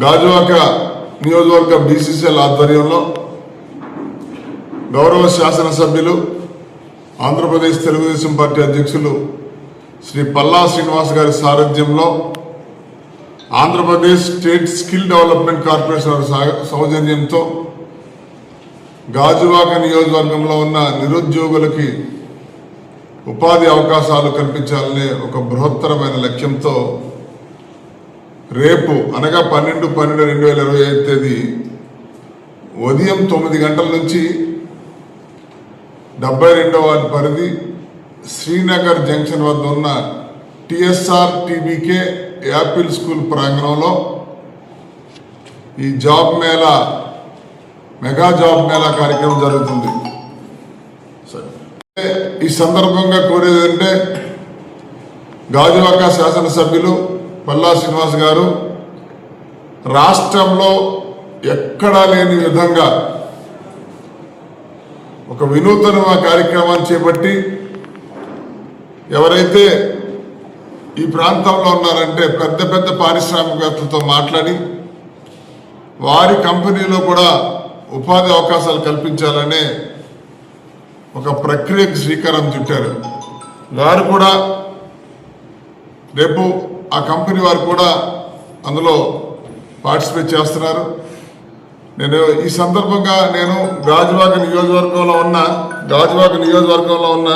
గాజువాక నియోజకవర్గ బీసీసీఎల్ ఆధ్వర్యంలో గౌరవ శాసనసభ్యులు ఆంధ్రప్రదేశ్ తెలుగుదేశం పార్టీ అధ్యక్షులు శ్రీ పల్లా శ్రీనివాస్ గారి సారథ్యంలో Andhra Pradesh state skill development corporation సౌజన్యంతో గాజువాక నియోజకవర్గంలో ఉన్న నిరుద్యోగులకి ఉపాధి అవకాశాలు కల్పించాలనే ఒక బృహత్తరమైన లక్ష్యంతో రేపు అనగా పన్నెండు పన్నెండు రెండు వేల ఇరవై ఐదు తేదీ ఉదయం తొమ్మిది గంటల నుంచి డెబ్బై రెండవ వార్డు పరిధి శ్రీనగర్ జంక్షన్ వద్ద ఉన్న టిఎస్ఆర్ టీబీకే యాపిల్ స్కూల్ ప్రాంగణంలో ఈ job mela mega job mela కార్యక్రమం జరుగుతుంది. ఈ సందర్భంగా కోరేది అంటే గాజువాక శాసనసభ్యులు పల్లా శ్రీనివాస్ గారు రాష్ట్రంలో ఎక్కడా లేని విధంగా ఒక వినూతన కార్యక్రమాన్ని చేపట్టి ఎవరైతే ఈ ప్రాంతంలో ఉన్నారంటే పెద్ద పెద్ద పారిశ్రామికవేత్తలతో మాట్లాడి వారి కంపెనీలో కూడా ఉపాధి అవకాశాలు కల్పించాలనే ఒక ప్రక్రియకు శ్రీకారం చుట్టారు. వారు కూడా రేపు ఆ కంపెనీ వారు కూడా అందులో పార్టిసిపేట్ చేస్తున్నారు. నేను ఈ సందర్భంగా నేను గాజువాక నియోజకవర్గంలో ఉన్న గాజువాక నియోజకవర్గంలో ఉన్న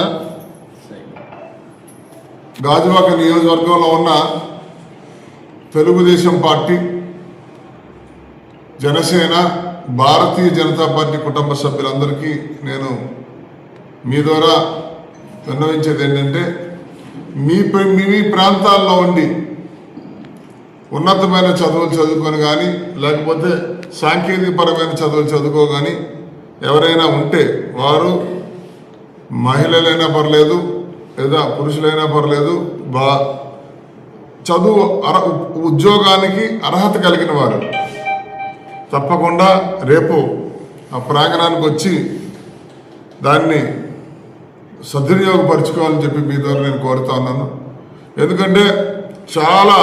గాజువాక నియోజకవర్గంలో ఉన్న తెలుగుదేశం పార్టీ జనసేన భారతీయ జనతా పార్టీ కుటుంబ సభ్యులందరికీ నేను మీ ద్వారా విన్నవించేది ఏంటంటే మీ ప్ర- మీ మీ ప్రాంతాల్లో ఉండి ఉన్నతమైన చదువులు చదువుకొని కానీ లేకపోతే సాంకేతికపరమైన చదువులు చదువుకో కానీ ఎవరైనా ఉంటే వారు మహిళలైనా పర్లేదు లేదా పురుషులైనా పర్లేదు బా చదువు అర ఉద్యోగానికి అర్హత కలిగిన వారు. తప్పకుండా రేపు ఆ ప్రాంగణానికి వచ్చి దాన్ని సద్వినియోగపరచుకోవాలని చెప్పి మీ ద్వారా నేను కోరుతా ఉన్నాను. ఎందుకంటే చాలా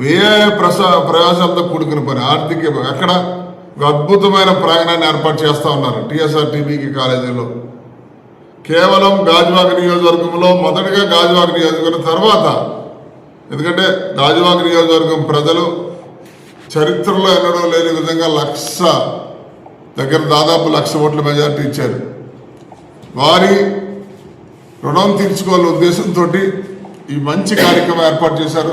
వ్యయ ప్రసా ప్రయాసాలతో కూడుకున్న పని ఆర్థిక అక్కడ ఒక అద్భుతమైన ప్రయాణాన్ని ఏర్పాటు చేస్తూ ఉన్నారు టీఎస్ఆర్ టీబీకి కాలేజీలో. కేవలం గాజువాక నియోజకవర్గంలో మొదటగా గాజువాక నియోజకవర్గం తర్వాత ఎందుకంటే గాజువాక నియోజకవర్గం ప్రజలు చరిత్రలో ఎన్నడూ లేని విధంగా లక్ష దగ్గర దాదాపు లక్ష ఓట్ల మెజార్టీ ఇచ్చారు. వారి రుణం తీర్చుకోవాలనే ఉద్దేశంతో ఈ మంచి కార్యక్రమం ఏర్పాటు చేశారు.